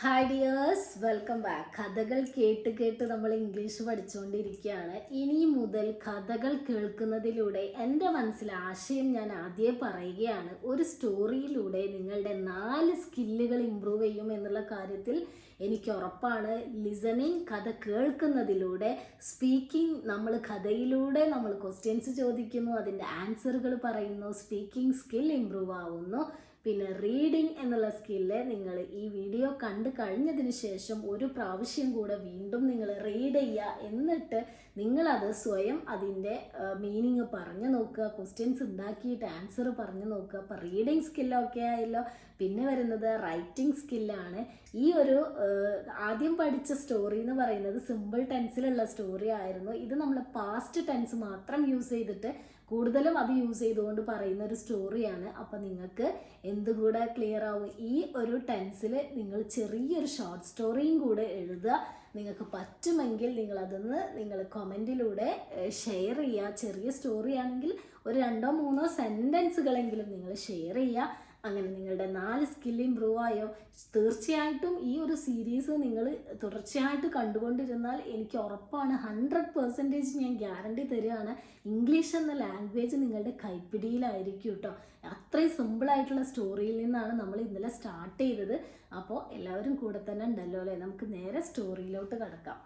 Hi dears welcome back കഥകൾ കേട്ട് കേട്ട് നമ്മൾ ഇംഗ്ലീഷ് പഠിച്ചുകൊണ്ടിരിക്കുകയാണ് ഇനി മുതൽ കഥകൾ കേൾക്കുന്നതിലൂടെ എന്റെ മനസ്സിൽ ആശയം ഞാൻ ആദ്യം പറയുകയാണ്. ഒരു സ്റ്റോറിയിലൂടെ നിങ്ങളുടെ നാല് സ്കില്ലുകൾ ഇമ്പ്രൂവ് ചെയ്യും എന്നുള്ള കാര്യത്തിൽ എനിക്ക് ഉറപ്പാണ്. ലിസണിങ് കഥ കേൾക്കുന്നതിലൂടെ സ്പീക്കിംഗ് നമ്മൾ കഥയിലൂടെ നമ്മൾ ക്വസ്റ്റ്യൻസ് ചോദിക്കുന്നു അതിന്റെ ആൻസറുകൾ പറയുന്നു സ്പീക്കിംഗ് സ്കിൽ ഇമ്പ്രൂവ് ആവുന്നു. പിന്നെ റീഡിംഗ് എന്നുള്ള സ്കില്ല് നിങ്ങൾ ഈ വീഡിയോ കണ്ടു കഴിഞ്ഞതിന് ശേഷം ഒരു പ്രാവശ്യം കൂടെ വീണ്ടും നിങ്ങൾ റീഡ് ചെയ്യുക എന്നിട്ട് നിങ്ങളത് സ്വയം അതിന്റെ മീനിങ് പറഞ്ഞു നോക്കുക ക്വസ്റ്റ്യൻസ് ഉണ്ടാക്കിയിട്ട് ആൻസർ പറഞ്ഞു നോക്കുക. അപ്പോൾ റീഡിങ് സ്കില്ലൊക്കെ ആയല്ലോ. പിന്നെ വരുന്നത് റൈറ്റിംഗ് സ്കില്ലാണ് ഈ ഒരു ആദ്യം പഠിച്ച സ്റ്റോറി എന്ന് പറയുന്നത് സിമ്പിൾ ടെൻസിലുള്ള സ്റ്റോറി ആയിരുന്നു. ഇത് നമ്മൾ പാസ്റ്റ് ടെൻസ് മാത്രം യൂസ് ചെയ്തിട്ട് കൂടുതലും അത് യൂസ് ചെയ്തുകൊണ്ട് പറയുന്ന ഒരു സ്റ്റോറിയാണ് അപ്പോൾ നിങ്ങൾക്ക് എന്തുകൂടെ ക്ലിയർ ആവും? ഈ ഒരു ടെൻസിൽ നിങ്ങൾ ചെറിയൊരു ഷോർട്ട് സ്റ്റോറിയും കൂടെ എഴുതുക. നിങ്ങൾക്ക് പറ്റുമെങ്കിൽ നിങ്ങളതൊന്ന് നിങ്ങൾ കമന്റിലൂടെ ഷെയർ ചെയ്യുക. ചെറിയ സ്റ്റോറി ആണെങ്കിൽ ഒരു രണ്ടോ മൂന്നോ സെന്റൻസുകളെങ്കിലും നിങ്ങൾ ഷെയർ ചെയ്യുക. അങ്ങനെ നിങ്ങളുടെ നാല് സ്കിൽ ഇമ്പ്രൂവ് ആയോ? തീർച്ചയായിട്ടും ഈ ഒരു സീരീസ് നിങ്ങൾ തുടർച്ചയായിട്ട് കണ്ടുകൊണ്ടിരുന്നാൽ എനിക്ക് ഉറപ്പാണ് ഹൺഡ്രഡ് പെർസെന്റേജ് ഞാൻ ഗ്യാരണ്ടി തരികയാണ്. ഇംഗ്ലീഷ് എന്ന ലാംഗ്വേജ് നിങ്ങളുടെ കൈപ്പിടിയിലായിരിക്കും കേട്ടോ അത്രയും സിമ്പിളായിട്ടുള്ള സ്റ്റോറിയിൽ നിന്നാണ് നമ്മൾ ഇന്നലെ സ്റ്റാർട്ട് ചെയ്തത്. അപ്പോൾ എല്ലാവരും കൂടെ തന്നെ ഉണ്ടല്ലോ അല്ലേ? നമുക്ക് നേരെ സ്റ്റോറിയിലോട്ട് കിടക്കാം.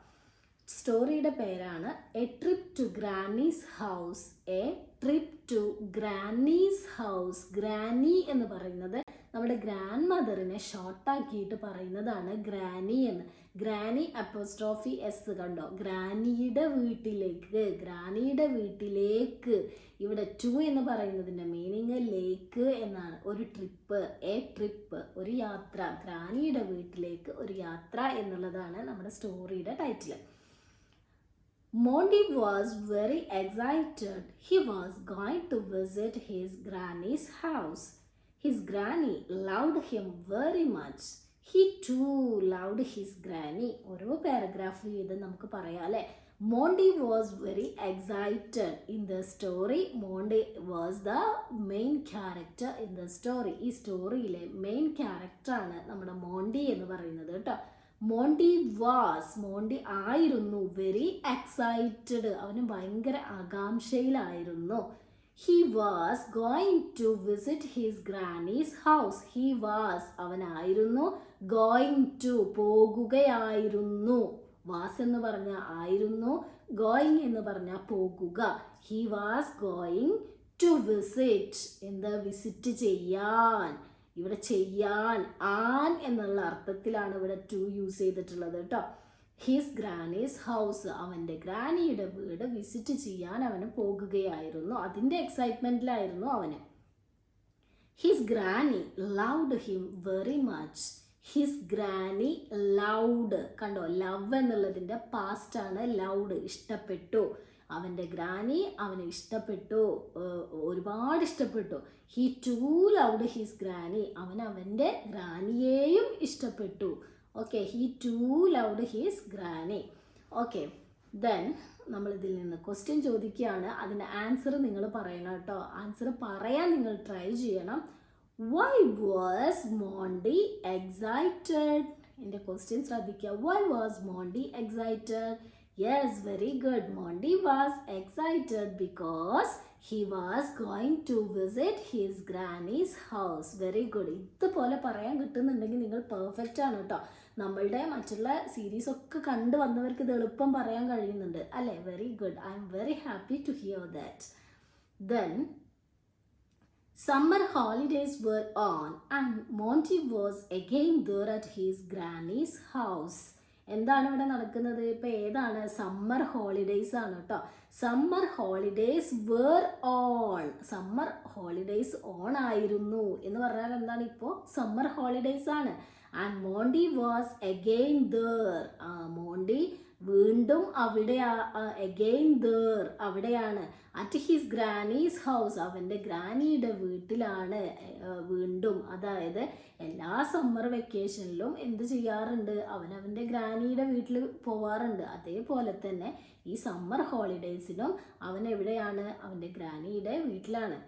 സ്റ്റോറിയുടെ പേരാണ് a trip to granny's house a trip to granny's house granny എന്ന് പറയുന്നത് നമ്മുടെ ഗ്രാൻഡ് മദറിനെ ഷോർട്ടാക്കിയിട്ട് പറയുന്നതാണ് ഗ്രാനി എന്ന്. ഗ്രാനി അപ്പോസ്ട്രോഫി എസ് കണ്ടോ? ഗ്രാനിയുടെ വീട്ടിലേക്ക് ഗ്രാനിയുടെ വീട്ടിലേക്ക്. ഇവിടെ ടു എന്ന് പറയുന്നതിന്റെ മീനിങ് ലേക്ക് എന്നാണ്. ഒരു ട്രിപ്പ് എ ട്രിപ്പ് ഒരു യാത്ര. ഗ്രാനിയുടെ വീട്ടിലേക്ക് ഒരു യാത്ര എന്നുള്ളതാണ് നമ്മുടെ സ്റ്റോറിയുടെ title Monty was very excited. He was going to visit his granny's house. His granny loved him very much. He too loved his granny ഓരോ പാരഗ്രാഫ് ചെയ്ത് നമുക്ക് പറയാം അല്ലേ Monty was very excited in the story Monty was the main character in the story ഈ സ്റ്റോറിയിലെ main ക്യാരക്ടറാണ് നമ്മുടെ മോണ്ടി എന്ന് പറയുന്നത് കേട്ടോ മോണ്ടി വാസ് മോണ്ടി ആയിരുന്നു വെരി എക്സൈറ്റഡ് അവന് ഭയങ്കര ആകാംക്ഷയിലായിരുന്നു. He was going to visit his granny's house he was അവനായിരുന്നു going to പോകുകയായിരുന്നു. വാസ് എന്ന് പറഞ്ഞ ആയിരുന്നു ഗോയിങ് എന്ന് പറഞ്ഞ പോകുക. He was going to visit എന്താ വിസിറ്റ് ചെയ്യാൻ? ഇവിടെ ചെയ്യാൻ ആൻ എന്നുള്ള അർത്ഥത്തിലാണ് ഇവിടെ ടു യൂസ് ചെയ്തിട്ടുള്ളത് കേട്ടോ. ഹിസ് ഗ്രാനീസ് ഹൗസ് അവന്റെ ഗ്രാനിയുടെ വീട് വിസിറ്റ് ചെയ്യാൻ അവന് പോകുകയായിരുന്നു. അതിന്റെ എക്സൈറ്റ്മെന്റിലായിരുന്നു അവന്. His granny loved him very much his granny loved കണ്ടോ ലവ് എന്നുള്ളതിന്റെ പാസ്റ്റാണ് ലൗഡ് ഇഷ്ടപ്പെട്ടു. അവന്റെ ഗ്രാനി അവനെ ഇഷ്ടപ്പെട്ടു ഒരുപാട് ഇഷ്ടപ്പെട്ടു. He too loved his granny അവൻ അവന്റെ ഗ്രാനിയെയും ഇഷ്ടപ്പെട്ടു. Okay he too loved his granny okay then നമ്മൾ ഇതിൽ നിന്ന് ക്വസ്റ്റ്യൻ ചോദിക്കുകയാണ്. അതിന്റെ ആൻസർ നിങ്ങൾ പറയണം കേട്ടോ. ആൻസർ പറയാൻ നിങ്ങൾ ട്രൈ ചെയ്യണം. വൈ വാസ് മോണ്ടി എക്സൈറ്റഡ് എന്റെ ക്വസ്റ്റ്യൻ ശ്രദ്ധിക്കുക. Why was Monty excited yes very good. Mondi was excited because he was going to visit his granny's house. Very good. ഇതുപോലെ പറയാൻ കിട്ടുന്നുണ്ടെങ്കിൽ നിങ്ങൾ പെർഫെക്റ്റ് ആണ് കേട്ടോ നമ്മളുടെ മറ്റുള്ള സീരീസ് ഒക്കെ കണ്ടു വന്നവർക്ക് ഇത് എളുപ്പം പറയാൻ കഴിയുന്നുണ്ട് അല്ലേ very good I'm very happy to hear that then Summer holidays were on and Monty was again there at his granny's house. എന്താണ് ഇവിടെ നടക്കുന്നത്? ഇപ്പൊ ഏതാണ്? സമ്മർ ഹോളിഡേയ്സ് ആണ് കേട്ടോ. Summer holidays were on summer holidays on ആയിരുന്നു. എന്ന് പറഞ്ഞാൽ എന്താണ് ഇപ്പോൾ സമ്മർ ഹോളിഡേയ്സ് ആണ്. And Monty was again there Monty വീണ്ടും അവിടെ അഗെയിൻ ദർ അവിടെയാണ്. അറ്റ് ഹിസ് ഗ്രാനീസ് ഹൗസ് അവന്റെ ഗ്രാനിയുടെ വീട്ടിലാണ് വീണ്ടും. അതായത് എല്ലാ സമ്മർ വെക്കേഷനിലും എന്ത് ചെയ്യാറുണ്ട്? അവൻ അവന്റെ ഗ്രാനിയുടെ വീട്ടിൽ പോവാറുണ്ട്. അതേപോലെ തന്നെ ഈ സമ്മർ ഹോളിഡേയ്സിലും അവൻ എവിടെയാണ്? അവന്റെ ഗ്രാനിയുടെ വീട്ടിലാണ്.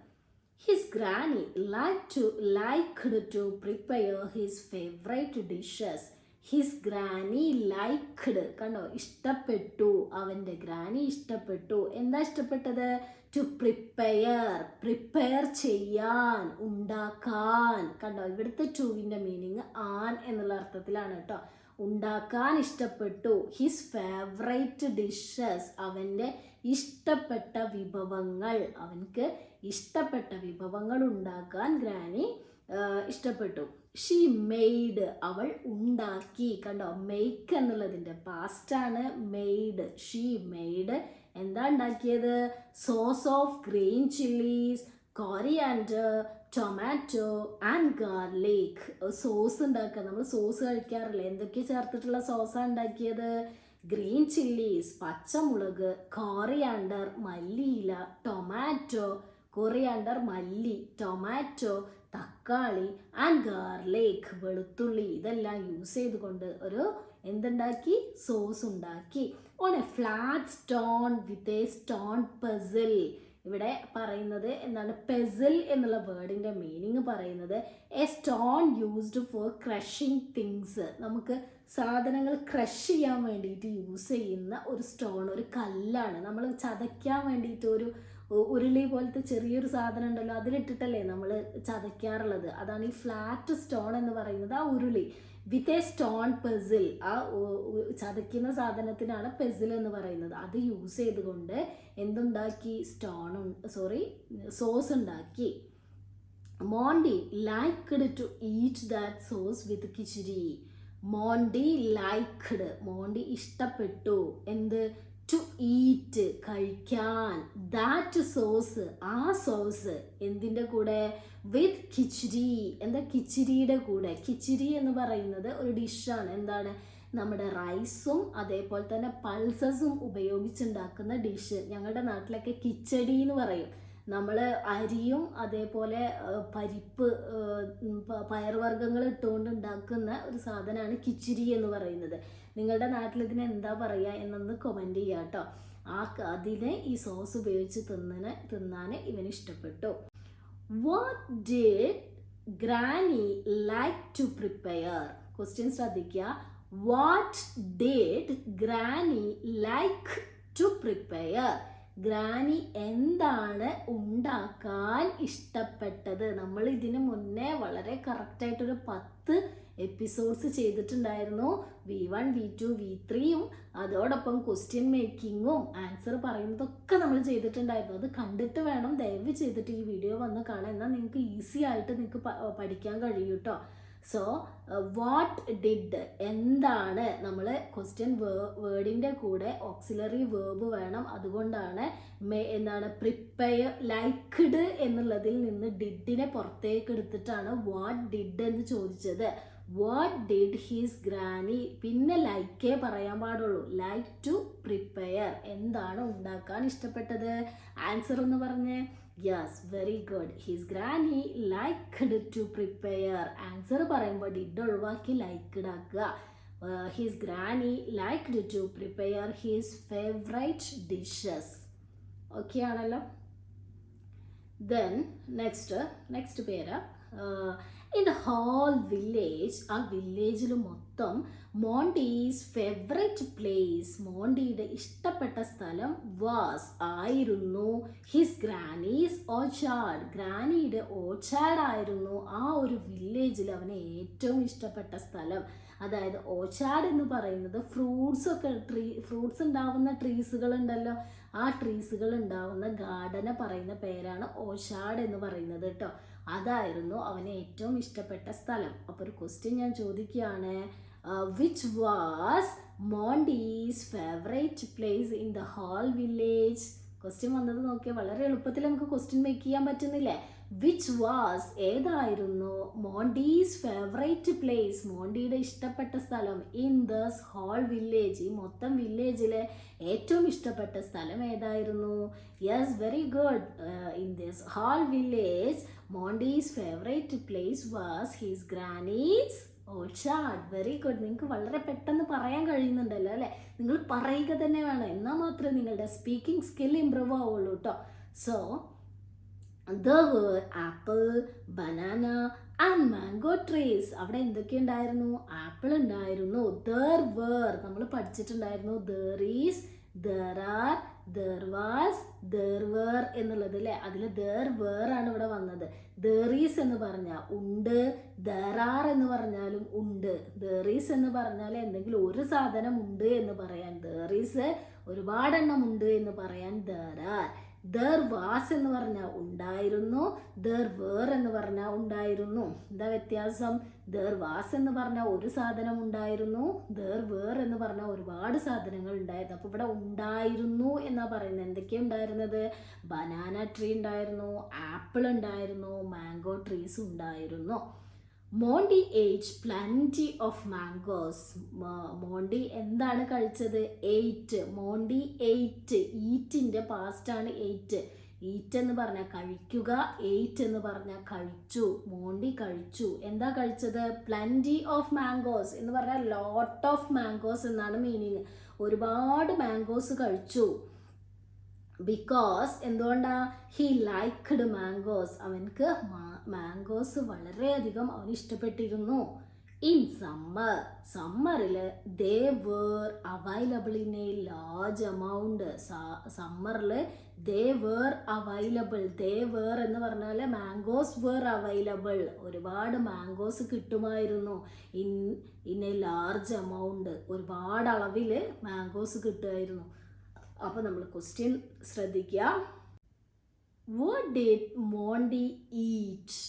His granny like to like to prepare his favourite dishes. His granny liked കണ്ടോ? ഇഷ്ടപ്പെട്ടു. അവന്റെ ഗ്രാനി ഇഷ്ടപ്പെട്ടു. എന്താ ഇഷ്ടപ്പെട്ടത്? ടു പ്രിപ്പയർ പ്രിപ്പയർ ചെയ്യാൻ ഉണ്ടാക്കാൻ. കണ്ടോ? ഇവിടുത്തെ ടുവിന്റെ മീനിങ് ആൻ എന്നുള്ള അർത്ഥത്തിലാണ് കേട്ടോ. ഉണ്ടാക്കാൻ ഇഷ്ടപ്പെട്ടു. ഹിസ് ഫേവറേറ്റ് ഡിഷസ് അവന്റെ ഇഷ്ടപ്പെട്ട വിഭവങ്ങൾ. അവൻക്ക് ഇഷ്ടപ്പെട്ട വിഭവങ്ങൾ ഉണ്ടാക്കാൻ ഗ്രാനി ഇഷ്ടപ്പെട്ടു. ഷീ മെയ്ഡ് അവൾ ഉണ്ടാക്കി. കണ്ടോ? മെയ്ക്ക് എന്നുള്ളതിന്റെ പാസ്റ്റാണ് മെയ്ഡ് ഷീ മെയ്ഡ് എന്താ ഉണ്ടാക്കിയത്? Sauce of green chillies coriander tomato and garlic sauce ഉണ്ടാക്കുക. നമ്മൾ സോസ് കഴിക്കാറില്ല? എന്തൊക്കെ ചേർത്തിട്ടുള്ള സോസാണ് ഉണ്ടാക്കിയത്? ഗ്രീൻ ചില്ലീസ് പച്ചമുളക് കോറിയാണ്ടർ മല്ലിയില ടൊമാറ്റോ കൊറിയാണ്ടർ മല്ലി ടൊമാറ്റോ തക്കാളി ആൻഡ് ഗാർലിക് വെളുത്തുള്ളി ഇതെല്ലാം യൂസ് ചെയ്തുകൊണ്ട് ഒരു എന്തുണ്ടാക്കി? സോസ് ഉണ്ടാക്കി. On a flat stone with a stone pestle ഇവിടെ പറയുന്നത് എന്താണ്? പെസിൽ എന്നുള്ള വേർഡിന്റെ മീനിങ് പറയുന്നത് a stone used for crushing things നമുക്ക് സാധനങ്ങൾ ക്രഷ് ചെയ്യാൻ വേണ്ടിയിട്ട് യൂസ് ചെയ്യുന്ന ഒരു സ്റ്റോൺ ഒരു കല്ലാണ്. നമ്മൾ ചതയ്ക്കാൻ വേണ്ടിയിട്ട് ഒരു ഉരുളി പോലത്തെ ചെറിയൊരു സാധനം ഉണ്ടല്ലോ അതിലിട്ടിട്ടല്ലേ നമ്മൾ ചതയ്ക്കാറുള്ളത്? അതാണ് ഈ ഫ്ലാറ്റ് സ്റ്റോൺ എന്ന് പറയുന്നത് ആ ഉരുളി. വിത്ത് എ സ്റ്റോൺ പെസിൽ ആ ചതയ്ക്കുന്ന സാധനത്തിനാണ് പെസിൽ എന്ന് പറയുന്നത്. അത് യൂസ് ചെയ്തുകൊണ്ട് എന്തുണ്ടാക്കി? സ്റ്റോൺ സോറി സോസ് ഉണ്ടാക്കി. Monty liked to eat that sauce with khichdi Monty liked Monty ഇഷ്ടപ്പെട്ടു. എന്ത്? ടു ഈറ്റ് കഴിക്കാൻ. ദാറ്റ് സോസ് ആ സോസ് എന്തിന്റെ കൂടെ? വിത്ത് കിച്ചിരി എന്താ കിച്ചിരിയുടെ കൂടെ? കിച്ചിരി എന്ന് പറയുന്നത് ഒരു ഡിഷാണ് എന്താണ്? നമ്മുടെ റൈസും അതേപോലെ തന്നെ പൾസസും ഉപയോഗിച്ചുണ്ടാക്കുന്ന ഡിഷ് ഞങ്ങളുടെ നാട്ടിലൊക്കെ കിച്ചടി എന്ന് പറയും. നമ്മൾ അരിയും അതേപോലെ പരിപ്പ് പയർവർഗങ്ങൾ ഇട്ടുകൊണ്ട് ഉണ്ടാക്കുന്ന ഒരു സാധനമാണ് കിച്ചിരി എന്ന് പറയുന്നത്. നിങ്ങളുടെ നാട്ടിൽ ഇതിന് എന്താ പറയുക എന്നൊന്ന് കമന്റ് ചെയ്യുക കേട്ടോ ആ അതിനെ ഈ സോസ് ഉപയോഗിച്ച് തിന്നന് തിന്നാൻ ഇവന് ഇഷ്ടപ്പെട്ടു. What did granny like to prepare question ശ്രദ്ധിക്കുക what did granny like to prepare granny എന്താണ് ഉണ്ടാക്കാൻ ഇഷ്ടപ്പെട്ടത്? നമ്മൾ ഇതിനു മുന്നേ വളരെ കറക്റ്റായിട്ടൊരു പത്ത് എപ്പിസോഡ്സ് ചെയ്തിട്ടുണ്ടായിരുന്നു. V one V two V ത്രീയും അതോടൊപ്പം ക്വസ്റ്റ്യൻ മേക്കിങ്ങും ആൻസർ പറയുന്നതൊക്കെ നമ്മൾ ചെയ്തിട്ടുണ്ടായിരുന്നു. അത് കണ്ടിട്ട് വേണം ദയവ് ചെയ്തിട്ട് ഈ വീഡിയോ വന്ന് കാണാൻ. എന്നാൽ നിങ്ങൾക്ക് ഈസി ആയിട്ട് നിങ്ങൾക്ക് പഠിക്കാൻ കഴിയും കേട്ടോ. സോ വാട്ട് ഡിഡ് എന്താണ് നമ്മൾ ക്വസ്റ്റ്യൻ വേർഡിന്റെ കൂടെ ഓക്സിലറി വേർബ് വേണം. അതുകൊണ്ടാണ് മേ എന്താണ് പ്രിപ്പയർ ലൈക്ക്ഡ് എന്നുള്ളതിൽ നിന്ന് ഡിഡിനെ പുറത്തേക്ക് എടുത്തിട്ടാണ് വാട്ട് ഡിഡ് എന്ന് ചോദിച്ചത്. വാട്ട് ഡിഡ് ഹീസ് ഗ്രാനി പിന്നെ ലൈക്കേ പറയാൻ പാടുള്ളൂ. ലൈക്ക് ടു പ്രിപ്പയർ എന്താണ് ഉണ്ടാക്കാൻ ഇഷ്ടപ്പെട്ടത്? ആൻസർ എന്ന് പറഞ്ഞ്. Yes very good he's granny liked to prepare answer പറയുമ്പോൾ ഡിഡ് ഒഴിവാക്കി ലൈക്ക്ഡ് ആക്കുക his granny liked to prepare his favourite dishes okay ആണല്ലോ. ദെൻ നെക്സ്റ്റ് നെക്സ്റ്റ് പേര്. ഇൻ ദ ഹോൾ വില്ലേജ് ആ വില്ലേജിൽ മൊത്തം മോണ്ടീസ് ഫേവറേറ്റ് പ്ലേസ് മോണ്ടിയുടെ ഇഷ്ടപ്പെട്ട സ്ഥലം വാസ് ആയിരുന്നു ഹിസ് ഗ്രാനീസ് ഓച്ചാഡ് ഗ്രാനിയുടെ ഓച്ചാഡ് ആയിരുന്നു ആ ഒരു വില്ലേജിൽ അവന് ഏറ്റവും ഇഷ്ടപ്പെട്ട സ്ഥലം. അതായത് ഓച്ചാഡ് എന്ന് പറയുന്നത് ഫ്രൂട്ട്സ് ഒക്കെ ട്രീ ഫ്രൂട്ട്സ് ഉണ്ടാവുന്ന ട്രീസുകൾ ഉണ്ടല്ലോ. ആ ട്രീസുകൾ ഉണ്ടാവുന്ന ഗാർഡനെ പറയുന്ന പേരാണ് ഓഷാഡ് എന്ന് പറയുന്നത് കേട്ടോ. അതായിരുന്നു അവന് ഏറ്റവും ഇഷ്ടപ്പെട്ട സ്ഥലം. അപ്പോൾ ഒരു ക്വസ്റ്റ്യൻ ഞാൻ ചോദിക്കുകയാണ് which was Monty's favourite place in the whole village question വന്നത് നോക്കിയാൽ വളരെ എളുപ്പത്തിൽ നമുക്ക് ക്വസ്റ്റ്യൻ മേക്ക് ചെയ്യാൻ പറ്റുന്നില്ലേ? വിച്ച് വാസ് ഏതായിരുന്നു മോണ്ടീസ് ഫേവറേറ്റ് പ്ലേസ് മോണ്ടിയുടെ ഇഷ്ടപ്പെട്ട സ്ഥലം ഇൻ ദസ് ഹോൾ വില്ലേജ് ഈ മൊത്തം വില്ലേജിലെ ഏറ്റവും ഇഷ്ടപ്പെട്ട സ്ഥലം ഏതായിരുന്നു? Yes very good in this whole village Monty's favourite place was his granny's orchard very good നിങ്ങൾക്ക് വളരെ പെട്ടെന്ന് പറയാൻ കഴിയുന്നുണ്ടല്ലോ അല്ലേ? നിങ്ങൾ പറയുക തന്നെ വേണം. എന്നാൽ മാത്രമേ നിങ്ങളുടെ സ്പീക്കിംഗ് സ്കിൽ ഇമ്പ്രൂവ് ആവുള്ളൂ കേട്ടോ so There were apple, banana and mango trees. അവിടെ എന്തൊക്കെ ഉണ്ടായിരുന്നു? ആപ്പിൾ ഉണ്ടായിരുന്നു. ദർ വേർ നമ്മൾ പഠിച്ചിട്ടുണ്ടായിരുന്നു. There is there are there was there were എന്നുള്ളത് അല്ലേ? അതിൽ ദർ വേർ ആണ് ഇവിടെ വന്നത്. ദർ ഈസ് എന്ന് പറഞ്ഞാൽ ഉണ്ട് ദർ ആർ എന്ന് പറഞ്ഞാലും ഉണ്ട്. ദർ ഈസ് എന്ന് പറഞ്ഞാൽ എന്തെങ്കിലും ഒരു സാധനം ഉണ്ട് എന്ന് പറയാൻ. ദർ ഈസ് ഒരുപാടെണ്ണം ഉണ്ട് എന്ന് പറയാൻ. ദർ ആർ ദർ വാസ് എന്ന് പറഞ്ഞാൽ ഉണ്ടായിരുന്നു ദർ വേർ എന്ന് പറഞ്ഞാൽ ഉണ്ടായിരുന്നു. എന്താ വ്യത്യാസം? ദർ വാസ് എന്ന് പറഞ്ഞാൽ ഒരു സാധനം ഉണ്ടായിരുന്നു ദർ വേർ എന്ന് പറഞ്ഞാൽ ഒരുപാട് സാധനങ്ങൾ ഉണ്ടായിരുന്നു. അപ്പോൾ ഇവിടെ ഉണ്ടായിരുന്നു എന്നാ പറയുന്നത്? എന്തൊക്കെയാണ് ഉണ്ടായിരുന്നത്? ബനാന ട്രീ ഉണ്ടായിരുന്നു ആപ്പിൾ ഉണ്ടായിരുന്നു മാംഗോ ട്രീസ് ഉണ്ടായിരുന്നു. Monty ate plenty of mangoes Monty എന്താണ് കഴിച്ചത്? എയ്റ്റ് മോണ്ടി എയ്റ്റ് ഈറ്റിന്റെ പാസ്റ്റാണ് എയ്റ്റ് ഈറ്റ് എന്ന് പറഞ്ഞാൽ കഴിക്കുക എയ്റ്റ് എന്ന് പറഞ്ഞാൽ കഴിച്ചു മോണ്ടി കഴിച്ചു. എന്താ കഴിച്ചത്? പ്ലന്റി ഓഫ് മാംഗോസ് എന്ന് പറഞ്ഞാൽ ലോട്ട് ഓഫ് മാംഗോസ് എന്നാണ് മീനിങ് ഒരുപാട് മാംഗോസ് കഴിച്ചു. ബിക്കോസ് എന്തുകൊണ്ടാ? ഹി ലൈക്ക്ഡ് മാംഗോസ് അവൻക്ക് മാംഗോസ് വളരെയധികം അവന് ഇഷ്ടപ്പെട്ടിരുന്നു in summer സമ്മറിൽ they were available in a large amount സമ്മറിൽ they were available they were എന്ന് പറഞ്ഞാൽ മാംഗോസ് വേർ അവൈലബിൾ ഒരുപാട് മാംഗോസ് കിട്ടുമായിരുന്നു. In in a large amount ഒരുപാട് അളവിൽ മാംഗോസ് കിട്ടുമായിരുന്നു. അപ്പോൾ നമ്മൾ ക്വസ്റ്റ്യൻ ശ്രദ്ധിക്കുക what did Monty eat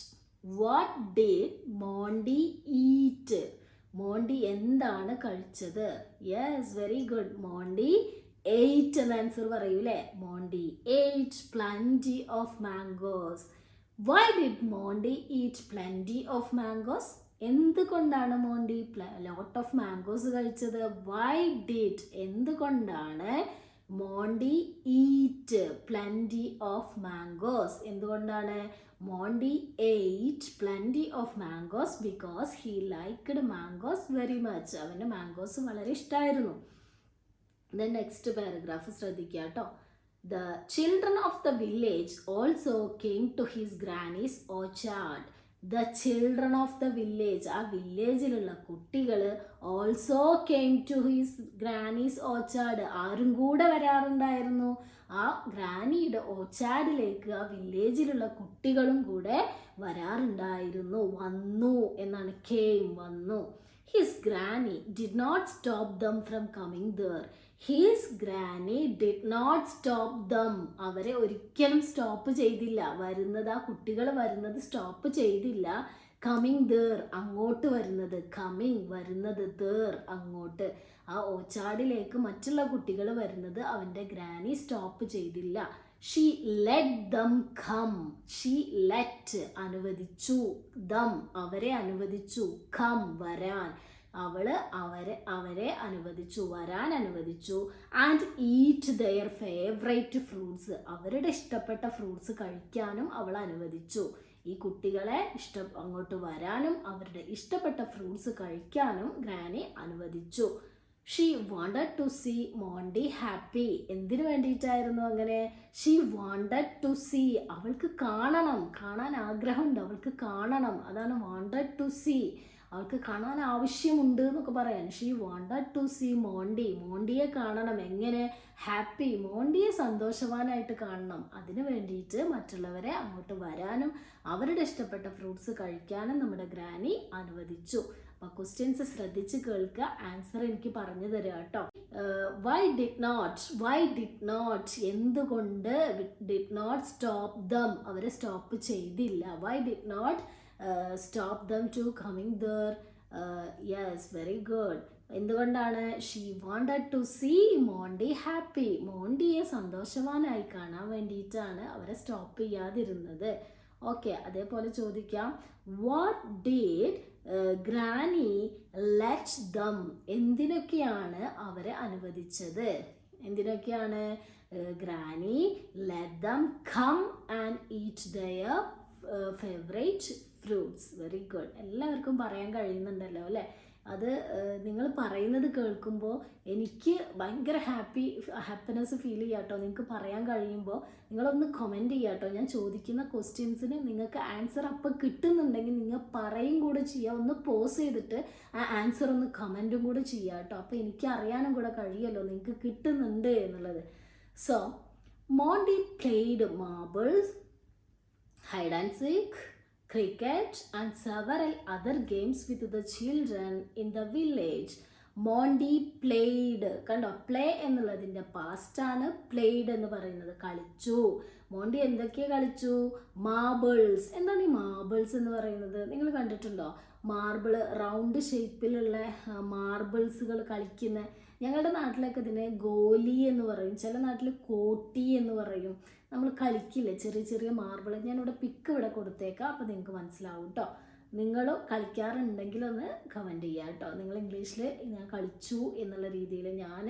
what did Monty eat Monty എന്താണ് കഴിച്ചത്? Yes very good Monty ate എന്ന ആൻസർ പറയൂലേ? Monty ate plenty of mangoes why did Monty eat plenty of mangoes എന്തുകൊണ്ടാണ് മോണ്ടി ലോട്ട് ഓഫ് മാംഗോസ് കഴിച്ചത്? Why did എന്തുകൊണ്ടാണ് Monty eat plenty of mangoes എന്തുകൊണ്ടാണ് Monty ate plenty of mangoes because he liked mangoes very much അവന് mangoes വളരെ ഇഷ്ടമായിരുന്നു then next paragraph ശ്രദ്ധിക്കുക കേട്ടോ. The children of the village also came to his granny's orchard the children of the village ആ വില്ലേജിലുള്ള കുട്ടികൾ also came to his granny's orchard ആരും കൂടെ വരാറുണ്ടായിരുന്നു. ആ ഗ്രാനിയുടെ ഓച്ചാർഡിലേക്ക് ആ വില്ലേജിലുള്ള കുട്ടികളും കൂടെ വരാറുണ്ടായിരുന്നു. വന്നു എന്നാണ്. കെയിം വന്നു. His granny did not stop them from coming there his granny did not stop them അവരെ ഒരിക്കലും സ്റ്റോപ്പ് ചെയ്തില്ല. വരുന്നത് ആ കുട്ടികൾ വരുന്നത് സ്റ്റോപ്പ് ചെയ്തില്ല. കമ്മിങ് ദേർ അങ്ങോട്ട് വരുന്നത്. കമ്മിങ് വരുന്നത് ദേർ അങ്ങോട്ട്. ആ ഓച്ചാടിലേക്ക് മറ്റുള്ള കുട്ടികൾ വരുന്നത് അവന്റെ ഗ്രാനി സ്റ്റോപ്പ് ചെയ്തില്ല. She let them come she let അനുവദിച്ചു ദം അവരെ അനുവദിച്ചു. കം വരാൻ. അവൾ അവരെ അവരെ അനുവദിച്ചു വരാൻ അനുവദിച്ചു. And eat their favourite fruits അവരുടെ ഇഷ്ടപ്പെട്ട ഫ്രൂട്ട്സ് കഴിക്കാനും അവൾ അനുവദിച്ചു. ഈ കുട്ടികളെ ഇഷ്ടം അങ്ങോട്ട് വരാനും അവരുടെ ഇഷ്ടപ്പെട്ട ഫ്രൂട്ട്സ് കഴിക്കാനും ഗ്രാനി അനുവദിച്ചു. She wanted to see Monty happy എന്തിനു വേണ്ടിയിട്ടായിരുന്നു അങ്ങനെ? ഷീ വാണ്ടഡ് ടു സീ അവൾക്ക് കാണണം കാണാൻ ആഗ്രഹമുണ്ട്. അവൾക്ക് കാണണം. അതാണ് വാണ്ടഡ് ടു സീ അവൾക്ക് കാണാൻ ആവശ്യമുണ്ട് എന്നൊക്കെ പറയാൻ. She wanted to see Monty മോണ്ടിയെ കാണണം എങ്ങനെ ഹാപ്പി മോണ്ടിയെ സന്തോഷവാനായിട്ട് കാണണം. അതിന് വേണ്ടിയിട്ട് മറ്റുള്ളവരെ അങ്ങോട്ട് വരാനും അവരുടെ ഇഷ്ടപ്പെട്ട ഫ്രൂട്ട്സ് കഴിക്കാനും നമ്മുടെ ഗ്രാനി അനുവദിച്ചു. അപ്പോൾ ക്വസ്റ്റ്യൻസ് ശ്രദ്ധിച്ച് കേൾക്കുക. ആൻസർ എനിക്ക് പറഞ്ഞു തരിക കേട്ടോ. Why did not why did not എന്തുകൊണ്ട് ഡിഡ് നോട്ട് സ്റ്റോപ്പ് ദം അവരെ സ്റ്റോപ്പ് ചെയ്തില്ല. Why did not stop them to coming there yes very good എന്തുകൊണ്ടാണ്? She wanted to see Monty happy മോണ്ടിയെ സന്തോഷവാനായി കാണാൻ വേണ്ടിയിട്ടാണ് അവരെ സ്റ്റോപ്പ് ചെയ്യാതിരുന്നത്. ഓക്കെ അതേപോലെ ചോദിക്കാം. What did granny let them എന്തിനൊക്കെയാണ് അവരെ അനുവദിച്ചത്? എന്തിനൊക്കെയാണ്? Granny let them come and eat their favourite fruits very good എല്ലാവർക്കും പറയാൻ കഴിയുന്നുണ്ടല്ലോ അല്ലേ? അത് നിങ്ങൾ പറയുന്നത് കേൾക്കുമ്പോൾ എനിക്ക് ഭയങ്കര ഹാപ്പി ഹാപ്പിനെസ് ഫീൽ ചെയ്യാട്ടോ. നിങ്ങൾക്ക് പറയാൻ കഴിയുമ്പോൾ നിങ്ങളൊന്ന് കമന്റ് ചെയ്യാട്ടോ. ഞാൻ ചോദിക്കുന്ന ക്വസ്റ്റ്യൻസിന് നിങ്ങൾക്ക് ആൻസർ അപ്പം കിട്ടുന്നുണ്ടെങ്കിൽ നിങ്ങൾ പറയും കൂടെ ചെയ്യുക ഒന്ന് പോസ് ചെയ്തിട്ട് ആ ആൻസർ ഒന്ന് കമന്റും കൂടെ ചെയ്യുക കേട്ടോ അപ്പോൾ എനിക്ക് അറിയാനും കൂടെ കഴിയുമല്ലോ നിങ്ങൾക്ക് കിട്ടുന്നുണ്ട് എന്നുള്ളത്. So Monty played marbles hide and seek, cricket, and several other games with the children in the village. Monty played കണ്ടോ? പ്ലേ എന്നുള്ളതിന്റെ പാസ്റ്റാണ് പ്ലേഡ് എന്ന് പറയുന്നത്. കളിച്ചു. മോണ്ടി എന്തൊക്കെ കളിച്ചു? മാർബിൾസ് എന്താണ് ഈ മാർബിൾസ് എന്ന് പറയുന്നത്? നിങ്ങൾ കണ്ടിട്ടുണ്ടോ? മാർബിൾ റൗണ്ട് ഷേപ്പിലുള്ള മാർബിൾസുകൾ കളിക്കുന്ന ഞങ്ങളുടെ നാട്ടിലൊക്കെ ഇതിനെ ഗോലി എന്ന് പറയും. ചില നാട്ടിൽ കോട്ടി എന്ന് പറയും. നമ്മൾ കളിക്കില്ലേ? ചെറിയ ചെറിയ മാർബിൾ ഞാനിവിടെ പിക്ക് ഇവിടെ കൊടുത്തേക്കാം. അപ്പോൾ നിങ്ങൾക്ക് മനസ്സിലാവും കേട്ടോ നിങ്ങൾ കളിക്കാറുണ്ടെങ്കിൽ ഒന്ന് കമന്റ് ചെയ്യുക കേട്ടോ നിങ്ങൾ ഇംഗ്ലീഷിൽ ഞാൻ കളിച്ചു എന്നുള്ള രീതിയിൽ ഞാൻ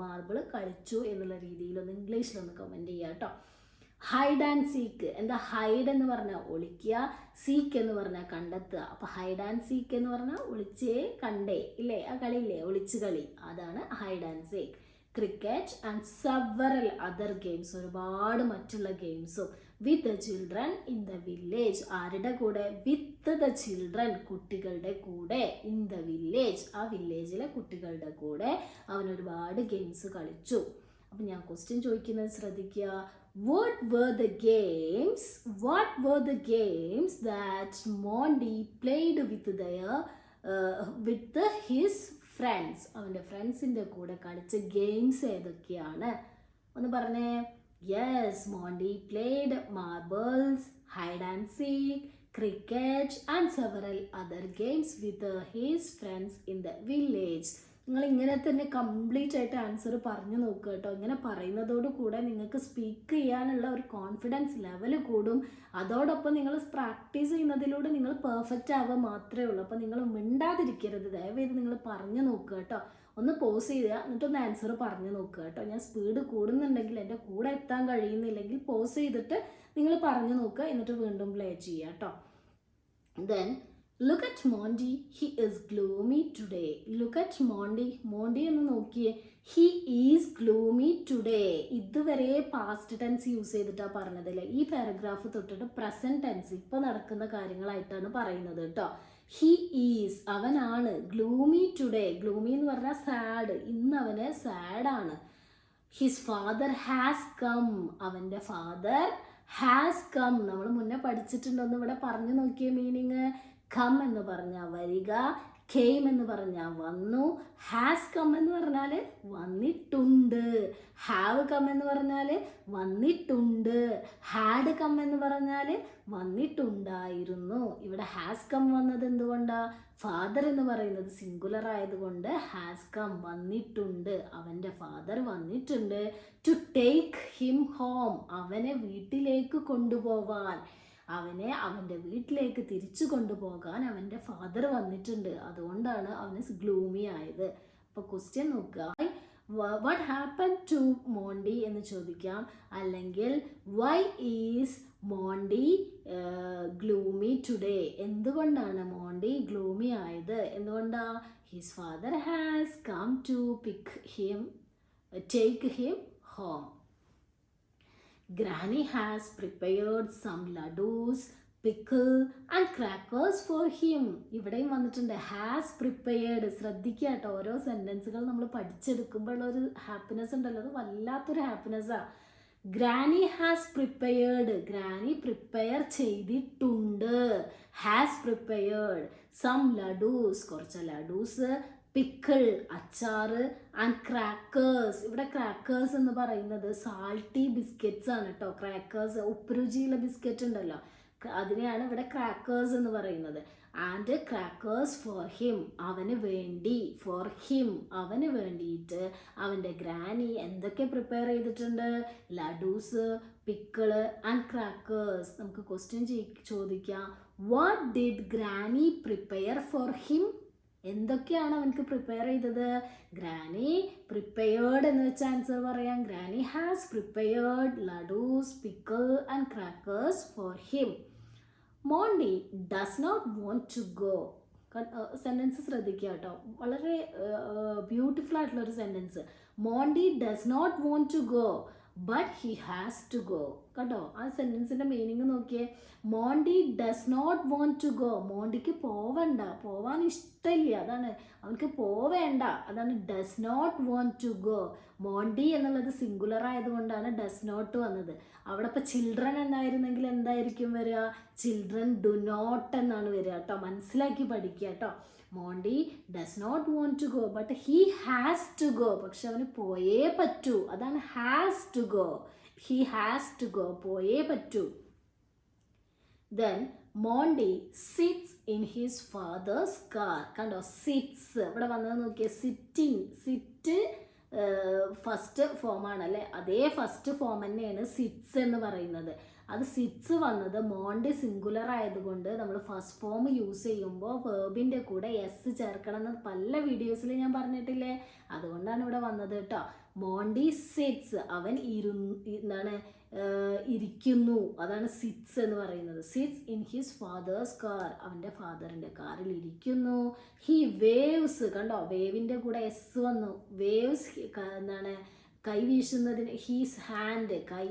മാർബിൾ കളിച്ചു എന്നുള്ള രീതിയിൽ ഒന്ന് ഇംഗ്ലീഷിലൊന്ന് കമന്റ് ചെയ്യുക കേട്ടോ ഹൈഡ് ആൻഡ് സീക്ക് എന്താ ഹൈഡ് എന്ന് പറഞ്ഞാൽ ഒളിക്കുക സീക്ക് എന്ന് പറഞ്ഞാൽ കണ്ടെത്തുക. അപ്പോൾ ഹൈഡ് ആൻഡ് സീക്ക് എന്ന് പറഞ്ഞാൽ ഒളിച്ചേ കണ്ടേ ഇല്ലേ? ആ കളി ഇല്ലേ ഒളിച്ച് കളി. അതാണ് hide and seek cricket and several other games ഒരുപാട് മറ്റുള്ള ഗെയിംസും with the children in the village ആരുടെ കൂടെ? വിത്ത് ദ ചിൽഡ്രൻ കുട്ടികളുടെ കൂടെ. ഇൻ ദ വില്ലേജ് ആ വില്ലേജിലെ കുട്ടികളുടെ കൂടെ അവൻ ഒരുപാട് ഗെയിംസ് കളിച്ചു. അപ്പം ഞാൻ ക്വസ്റ്റ്യൻ ചോദിക്കുന്നത് ശ്രദ്ധിക്കുക. What were the games what were the games that Mondi played with their uh, with his friends അവന്റെ ഫ്രണ്ട്സിന്റെ കൂടെ കളിച്ച ഗെയിംസ് ഏതൊക്കെയാണ്? ഒന്ന് പറഞ്ഞേ. Yes Monty played marbles hide and seek cricket and several other games with his friends in the village നിങ്ങൾ ഇങ്ങനെ തന്നെ കംപ്ലീറ്റ് ആയിട്ട് ആൻസർ പറഞ്ഞു നോക്കുക കേട്ടോ. ഇങ്ങനെ പറയുന്നതോട് കൂടെ നിങ്ങൾക്ക് സ്പീക്ക് ചെയ്യാനുള്ള ഒരു കോൺഫിഡൻസ് ലെവൽ കൂടും. അതോടൊപ്പം നിങ്ങൾ പ്രാക്ടീസ് ചെയ്യുന്നതിലൂടെ നിങ്ങൾ പെർഫെക്റ്റ് ആവുക മാത്രമേ ഉള്ളൂ. അപ്പോൾ നിങ്ങൾ മിണ്ടാതിരിക്കരുത്. ദയവേത് നിങ്ങൾ പറഞ്ഞു നോക്കുക കേട്ടോ. ഒന്ന് പോസ് ചെയ്യുക എന്നിട്ടൊന്ന് ആൻസർ പറഞ്ഞു നോക്കുക കേട്ടോ. ഞാൻ സ്പീഡ് കൂടുന്നുണ്ടെങ്കിൽ എന്റെ കൂടെ എത്താൻ കഴിയുന്നില്ലെങ്കിൽ പോസ് ചെയ്തിട്ട് നിങ്ങൾ പറഞ്ഞു നോക്കുക എന്നിട്ട് വീണ്ടും പ്ലേ ചെയ്യുക കേട്ടോ. Then look at Monty he is gloomy today look at Monty Monty എന്ന് നോക്കിയേ. ഹി ഈസ് ഗ്ലൂമി ടുഡേ ഇതുവരെ പാസ്റ്റ് ടെൻസ് യൂസ് ചെയ്തിട്ടാണ് പറഞ്ഞതല്ലേ ഈ പാരഗ്രാഫ് തൊട്ടിട്ട് പ്രസന്റ് ടെൻസ് ഇപ്പോൾ നടക്കുന്ന കാര്യങ്ങളായിട്ടാണ് പറയുന്നത് കേട്ടോ ഹി ഈസ് അവനാണ്. ഗ്ലൂമി ടുഡേ ഗ്ലൂമി എന്ന് പറഞ്ഞാൽ സാഡ് ഇന്ന് അവന് സാഡാണ് ഹിസ് ഫാദർ ഹാസ് കം അവന്റെ ഫാദർ ഹാസ് കം നമ്മൾ മുന്നേ പഠിച്ചിട്ടുണ്ടോന്ന് ഇവിടെ പറഞ്ഞു നോക്കിയ മീനിങ് കം എന്ന് പറഞ്ഞാൽ വരിക കെയിം എന്ന് പറഞ്ഞാൽ വന്നു ഹാസ് കം എന്ന് പറഞ്ഞാൽ വന്നിട്ടുണ്ട്. ഹാവ് കം എന്ന് പറഞ്ഞാൽ വന്നിട്ടുണ്ട്. ഹാഡ് കം എന്ന് പറഞ്ഞാൽ വന്നിട്ടുണ്ടായിരുന്നു. ഇവിടെ ഹാസ് കം വന്നത് എന്തുകൊണ്ടാ? ഫാദർ എന്ന് പറയുന്നത് സിംഗുലർ ആയതുകൊണ്ട് ഹാസ് കം വന്നിട്ടുണ്ട്. അവന്റെ ഫാദർ വന്നിട്ടുണ്ട്. ടു ടേക്ക് ഹിം ഹോം അവനെ വീട്ടിലേക്ക് കൊണ്ടുപോവാൻ. അവനെ അവന്റെ വീട്ടിലേക്ക് തിരിച്ചു കൊണ്ടുപോകാൻ അവന്റെ ഫാദർ വന്നിട്ടുണ്ട്. അതുകൊണ്ടാണ് അവന് ഗ്ലൂമി ആയത്. അപ്പോൾ ക്വസ്റ്റ്യൻ നോക്കുക. വാട്ട് ഹാപ്പൻ ടു മോണ്ടി എന്ന് ചോദിക്കാം. അല്ലെങ്കിൽ why is Monty gloomy today എന്തുകൊണ്ടാണ് മോണ്ടി ഗ്ലൂമി ആയത്? എന്തുകൊണ്ടാ? His father has come to pick him take him home Granny has prepared some ladoos, pickle and crackers for him. ഇവിടെയും വന്നിട്ടുണ്ട്. Has prepared ശ്രദ്ധിക്കുക കേട്ടോ. ഓരോ സെന്റൻസുകൾ നമ്മൾ പഠിച്ചെടുക്കുമ്പോഴുള്ള ഒരു ഹാപ്പിനെസ് ഉണ്ടല്ലോ. അത് വല്ലാത്തൊരു ഹാപ്പിനെസ്സാണ് granny has prepared granny prepare ചെയ്തിട്ടുണ്ട്. ഹാസ് പ്രിപ്പയർഡ് സം ലഡൂസ് കുറച്ച് ലഡൂസ് പിക്കിൾ അച്ചാറ് ആൻഡ് ക്രാക്കേഴ്സ് ഇവിടെ ക്രാക്കേഴ്സ് എന്ന് പറയുന്നത് സാൾട്ടി ബിസ്ക്കറ്റ്സ് ആണ് കേട്ടോ ക്രാക്കേഴ്സ് ഉപ്പുരുചിയുള്ള ബിസ്ക്കറ്റ് ഉണ്ടല്ലോ. അതിനെയാണ് ഇവിടെ ക്രാക്കേഴ്സ് എന്ന് പറയുന്നത്. ആൻഡ് ക്രാക്കേഴ്സ് ഫോർ ഹിം അവന് വേണ്ടി ഫോർ ഹിം അവന് വേണ്ടിയിട്ട് അവന്റെ ഗ്രാനി എന്തൊക്കെ പ്രിപ്പയർ ചെയ്തിട്ടുണ്ട്? ലഡൂസ് പിക്കിൾ ആൻഡ് ക്രാക്കേഴ്സ് നമുക്ക് ക്വസ്റ്റ്യൻ ചോദിക്കാം. What did granny prepare for him എന്തൊക്കെയാണ് അവനക്ക് പ്രിപ്പയർ ചെയ്തത്? ഗ്രാനി പ്രിപ്പയേർഡ് എന്ന് വെച്ച ആൻസർ പറയാം. Granny has prepared laddoos pickle and crackers for him മോണ്ടി does not want to go sentence ശ്രദ്ധിക്കുക കേട്ടോ. വളരെ ബ്യൂട്ടിഫുൾ ആയിട്ടുള്ള ഒരു sentence മോണ്ടി does not want to go but he has to go കേട്ടോ ആ സെന്റൻസിന്റെ മീനിങ് നോക്കിയേ. മോണ്ടി does not want to go മോണ്ടിക്ക് പോവണ്ട. പോവാൻ ഇഷ്ടമില്ല. അതാണ്. അവനക്ക് പോവേണ്ട. അതാണ് does not want to go മോണ്ടി എന്നുള്ളത് സിംഗുലർ ആയതുകൊണ്ടാണ് ഡസ് നോട്ട് വന്നത്. അവിടെ ഇപ്പോൾ ചിൽഡ്രൻ എന്നായിരുന്നെങ്കിൽ എന്തായിരിക്കും വരിക? ചിൽഡ്രൻ ഡു നോട്ട് എന്നാണ് വരിക. കേട്ടോ? മനസ്സിലാക്കി പഠിക്കുക കേട്ടോ? Monty does not want to go but he has to go പക്ഷെ അവന് പോയേ പറ്റൂ. അതാണ് has to go he has to go പോയേ പറ്റൂ. Then Monty sits in his father's car കണ്ടോ? സിറ്റ്സ് ഇവിടെ വന്നത് നോക്കിയേ സിറ്റിംഗ് സിറ്റ് ഫസ്റ്റ് ഫോമാണ് അല്ലേ? അതേ ഫസ്റ്റ് ഫോം തന്നെയാണ് സിറ്റ്സ് എന്ന് പറയുന്നത്. അത് സിറ്റ്സ് വന്നത് മോണ്ടി സിംഗുലർ ആയതുകൊണ്ട് നമ്മൾ ഫസ്റ്റ് ഫോം യൂസ് ചെയ്യുമ്പോൾ വേർബിന്റെ കൂടെ എസ് ചേർക്കണം എന്ന് പല വീഡിയോസിൽ ഞാൻ പറഞ്ഞിട്ടില്ലേ? അതുകൊണ്ടാണ് ഇവിടെ വന്നത് കേട്ടോ. മോണ്ടി സിറ്റ്സ് അവൻ ഇരു എന്താണ് ഇരിക്കുന്നു. അതാണ് സിറ്റ്സ് എന്ന് പറയുന്നത്. Sits in his father's car അവന്റെ ഫാദറിന്റെ കാറിൽ ഇരിക്കുന്നു. ഹി വേവ്സ് കണ്ടോ? വേവിന്റെ കൂടെ എസ് വന്നു. വേവ്സ് എന്താണ് കൈ വീശുന്നതിന് ഹീസ് ഹാൻഡ് കൈ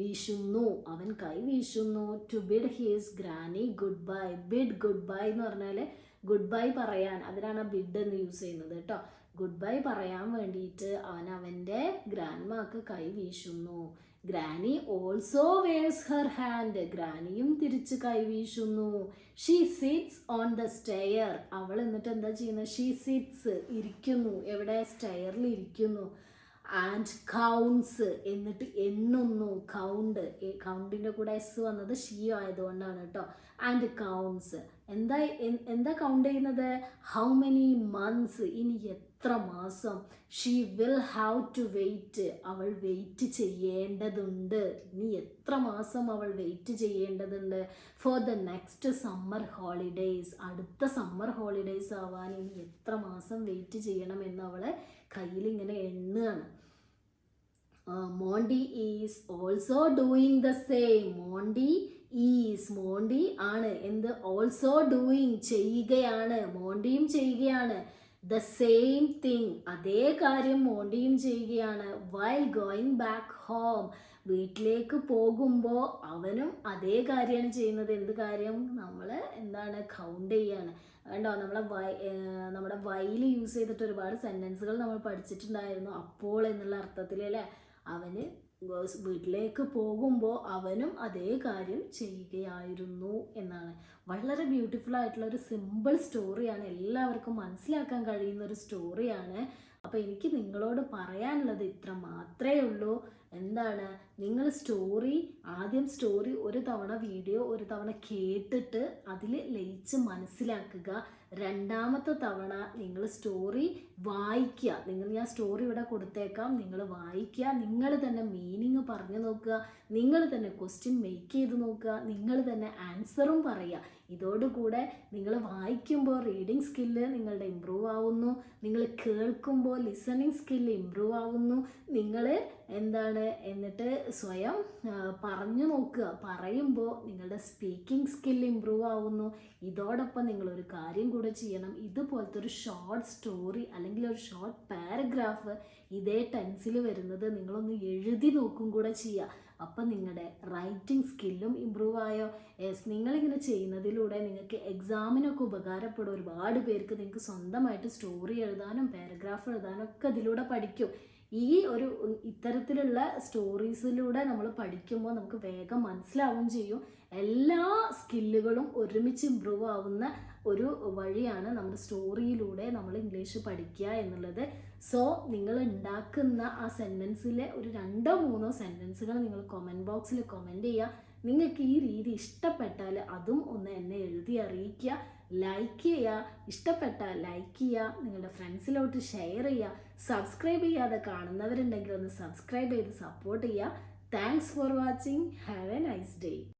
വീശുന്നു. അവൻ കൈ വീശുന്നു. To bid his granny goodbye bid goodbye എന്ന് പറഞ്ഞാൽ ഗുഡ് ബൈ പറയാൻ. അതിനാണ് ബിഡ് എന്ന് യൂസ് ചെയ്യുന്നത് കേട്ടോ. ഗുഡ് ബൈ പറയാൻ വേണ്ടിയിട്ട് അവൻ അവന്റെ ഗ്രാൻഡ്മാക്ക് കൈ വീശുന്നു. Granny also waves her hand ഗ്രാനിയും തിരിച്ച് കൈ വീശുന്നു. She sits on the stair അവൾ എന്നിട്ട് എന്താ ചെയ്യുന്നത് ഷീ സിറ്റ്സ് ഇരിക്കുന്നു. എവിടെ? സ്റ്റെയറിൽ ഇരിക്കുന്നു. ആൻഡ് കൗണ്ട്സ് എന്നിട്ട് എണ്ണുന്നു. കൗണ്ട് കൗണ്ടിന്റെ കൂടെ എസ് വന്നത് ഷീ ആയതുകൊണ്ടാണ് കേട്ടോ ആൻഡ് കൗണ്ട്സ് എന്താ എന്താ കൗണ്ട് ചെയ്യുന്നത്? ഹൗ മെനി മന്ത്സ് ഇനി എത്ര മാസം? She will have to wait അവൾ വെയിറ്റ് ചെയ്യേണ്ടതുണ്ട്. ഇനി എത്ര മാസം അവൾ വെയിറ്റ് ചെയ്യേണ്ടതുണ്ട്? For the next summer holidays അടുത്ത സമ്മർ ഹോളിഡേയ്സ് ആവാൻ ഇനി എത്ര മാസം വെയിറ്റ് ചെയ്യണം എന്ന് അവളെ കയ്യിൽ ഇങ്ങനെ എണ്ണുകയാണ് Monty is also doing the same Monty is Monty ആണ് എന്ത്? ഓൾസോ ഡൂയിങ് ചെയ്യുകയാണ്. മോണ്ടിയും ചെയ്യുകയാണ്. ദ സെയിം തിങ് അതേ കാര്യം മോണ്ടിയും ചെയ്യുകയാണ് വൈൽ ഗോയിങ് ബാക്ക് ഹോം വീട്ടിലേക്ക് പോകുമ്പോൾ അവനും അതേ കാര്യമാണ് ചെയ്യുന്നത്. എന്ത് കാര്യം? നമ്മൾ എന്താണ്? കൗണ്ട് ചെയ്യാണ്. കണ്ടോ? നമ്മളെ വൈ നമ്മുടെ വൈയിൽ യൂസ് ചെയ്തിട്ട് ഒരുപാട് സെന്റൻസുകൾ നമ്മൾ പഠിച്ചിട്ടുണ്ടായിരുന്നു. അപ്പോൾ എന്നുള്ള അർത്ഥത്തിൽ അല്ലേ അവന് വീട്ടിലേക്ക് പോകുമ്പോൾ അവനും അതേ കാര്യം ചെയ്യുകയായിരുന്നു എന്നാണ്. വളരെ ബ്യൂട്ടിഫുൾ ആയിട്ടുള്ള ഒരു സിമ്പിൾ സ്റ്റോറിയാണ് എല്ലാവർക്കും മനസ്സിലാക്കാൻ കഴിയുന്ന ഒരു സ്റ്റോറിയാണ് അപ്പോൾ എനിക്ക് നിങ്ങളോട് പറയാനുള്ളത് ഇത്ര മാത്രമേ ഉള്ളൂ. എന്താണ്? നിങ്ങൾ സ്റ്റോറി ആദ്യം സ്റ്റോറി ഒരു തവണ വീഡിയോ ഒരു തവണ കേട്ടിട്ട് അതിൽ ലയിച്ച് മനസ്സിലാക്കുക. രണ്ടാമത്തെ തവണ നിങ്ങൾ സ്റ്റോറി വായിക്കുക. നിങ്ങൾ ഞാൻ സ്റ്റോറി ഇവിടെ കൊടുത്തേക്കാം. നിങ്ങൾ വായിക്കുക. നിങ്ങൾ തന്നെ മീനിങ് പറഞ്ഞു നോക്കുക. നിങ്ങൾ തന്നെ ക്വസ്റ്റ്യൻ മേക്ക് ചെയ്ത് നോക്കുക. നിങ്ങൾ തന്നെ ആൻസറും പറയുക. ഇതോടുകൂടെ നിങ്ങൾ വായിക്കുമ്പോൾ റീഡിങ് സ്കില്ല് നിങ്ങളുടെ ഇമ്പ്രൂവ് ആവുന്നു. നിങ്ങൾ കേൾക്കുമ്പോൾ ലിസണിങ് സ്കില്ല് ഇമ്പ്രൂവ് ആവുന്നു. നിങ്ങൾ എന്താണ് എന്നിട്ട് സ്വയം പറഞ്ഞു നോക്കുക. പറയുമ്പോൾ നിങ്ങളുടെ സ്പീക്കിംഗ് സ്കില്ല് ഇമ്പ്രൂവ് ആവുന്നു. ഇതോടൊപ്പം ഒരു കാര്യം കൂടെ ചെയ്യണം. ഇതുപോലത്തെ ഒരു ഷോർട്ട് സ്റ്റോറി അല്ലെങ്കിൽ ഒരു ഷോർട്ട് പാരഗ്രാഫ് ഇതേ ടെൻസിൽ വരുന്നത് നിങ്ങളൊന്ന് എഴുതി നോക്കും കൂടെ ചെയ്യുക. അപ്പം നിങ്ങളുടെ റൈറ്റിംഗ് സ്കില്ലും ഇമ്പ്രൂവ് ആയോ? യെസ് നിങ്ങളിങ്ങനെ ചെയ്യുന്നതിലൂടെ നിങ്ങൾക്ക് എക്സാമിനൊക്കെ ഉപകാരപ്പെടും. ഒരുപാട് പേർക്ക് നിങ്ങൾക്ക് സ്വന്തമായിട്ട് സ്റ്റോറി എഴുതാനും പാരഗ്രാഫ് എഴുതാനും ഒക്കെ അതിലൂടെ പഠിക്കും. ഈ ഒരു ഇത്തരത്തിലുള്ള സ്റ്റോറീസിലൂടെ നമ്മൾ പഠിക്കുമ്പോൾ നമുക്ക് വേഗം മനസ്സിലാവുകയും ചെയ്യും. എല്ലാ സ്കില്ലുകളും ഒരുമിച്ച് ഇമ്പ്രൂവ് ആവുന്ന ഒരു വഴിയാണ് നമ്മുടെ സ്റ്റോറിയിലൂടെ നമ്മൾ ഇംഗ്ലീഷ് പഠിക്കുക എന്നുള്ളത്. സോ നിങ്ങൾ ഉണ്ടാക്കുന്ന ആ സെന്റൻസിലെ ഒരു രണ്ടോ മൂന്നോ സെന്റൻസുകൾ നിങ്ങൾ കൊമന്റ് ബോക്സിൽ കൊമന്റ് ചെയ്യുക നിങ്ങൾക്ക് ഈ രീതി ഇഷ്ടപ്പെട്ടാൽ അതും ഒന്ന് എന്നെ എഴുതി അറിയിക്കുക ലൈക്ക് ചെയ്യുക ഇഷ്ടപ്പെട്ടാൽ ലൈക്ക് ചെയ്യുക നിങ്ങളുടെ ഫ്രണ്ട്സിലോട്ട് ഷെയർ ചെയ്യുക സബ്സ്ക്രൈബ് ചെയ്യാതെ കാണുന്നവരുണ്ടെങ്കിൽ ഒന്ന് സബ്സ്ക്രൈബ് ചെയ്ത് സപ്പോർട്ട് ചെയ്യുക thanks for watching have a nice day